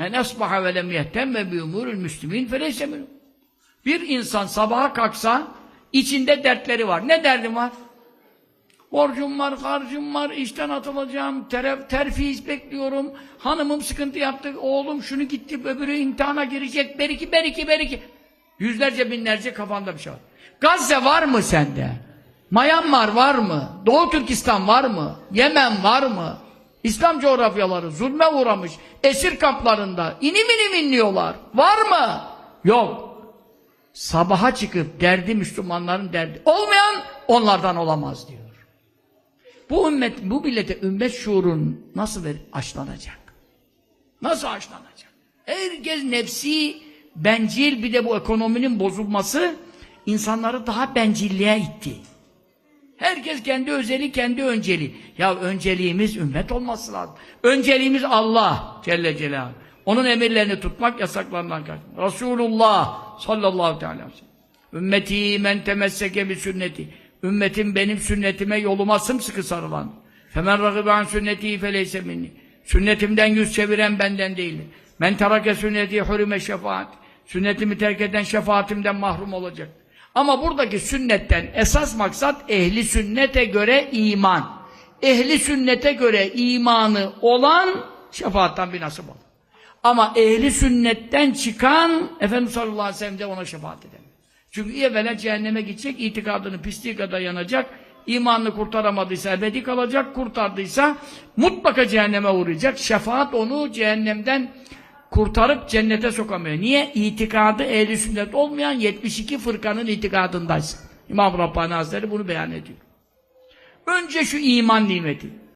Men asbaha ve lem yehtemme bi umurul müslimin feleyse. Bir insan sabaha kalksa içinde dertleri var. Ne derdim var? Borcum var, harcım var, işten atılacağım, ter terfiz bekliyorum, hanımım sıkıntı yaptı, oğlum şunu gitti, öbürü imtihana girecek, beriki, beriki, beriki. Yüzlerce, binlerce kafanda bir şey var. Gazze var mı sende? Myanmar var mı? Doğu Türkistan var mı? Yemen var mı? İslam coğrafyaları zulme uğramış, esir kamplarında inim inim inliyorlar. Var mı? Yok. Sabaha çıkıp derdi Müslümanların derdi. Olmayan onlardan olamaz diyor. Bu ümmet, bu millete ümmet şuurun nasıl ver, aşlanacak? Nasıl aşlanacak? Herkes nefsi, bencil bir de bu ekonominin bozulması insanları daha bencilliğe itti. Herkes kendi özeli, kendi önceli. Ya önceliğimiz ümmet olması lazım. Önceliğimiz Allah Celle Celaluhu. Onun emirlerini tutmak, yasaklarından kaçmak. Resulullah sallallahu teala. Ümmeti men temesseke bi sünneti. Ümmetim benim sünnetime yoluma sımsıkı sarılan. Femen ragibe an sünneti feleyse minni. Sünnetimden yüz çeviren benden değildir. Men terake sünneti hurime şefaat. Sünnetimi terk eden şefaatimden mahrum olacak. Ama buradaki sünnetten esas maksat ehli sünnete göre iman. Ehli sünnete göre imanı olan şefaattan bir nasip olur. Ama ehli sünnetten çıkan Efendimiz sallallahu aleyhi ve sellem de ona şefaat edemez. Çünkü evvela cehenneme gidecek, itikadını pisliği kadar yanacak, imanını kurtaramadıysa ebedi kalacak, kurtardıysa mutlaka cehenneme uğrayacak. Şefaat onu cehennemden kurtarıp cennete sokamıyor. Niye? İtikadı ehli sünnet olmayan 72 fırkanın itikadındaysa. İmam Rabbani Hazretleri bunu beyan ediyor. Önce şu iman nimeti.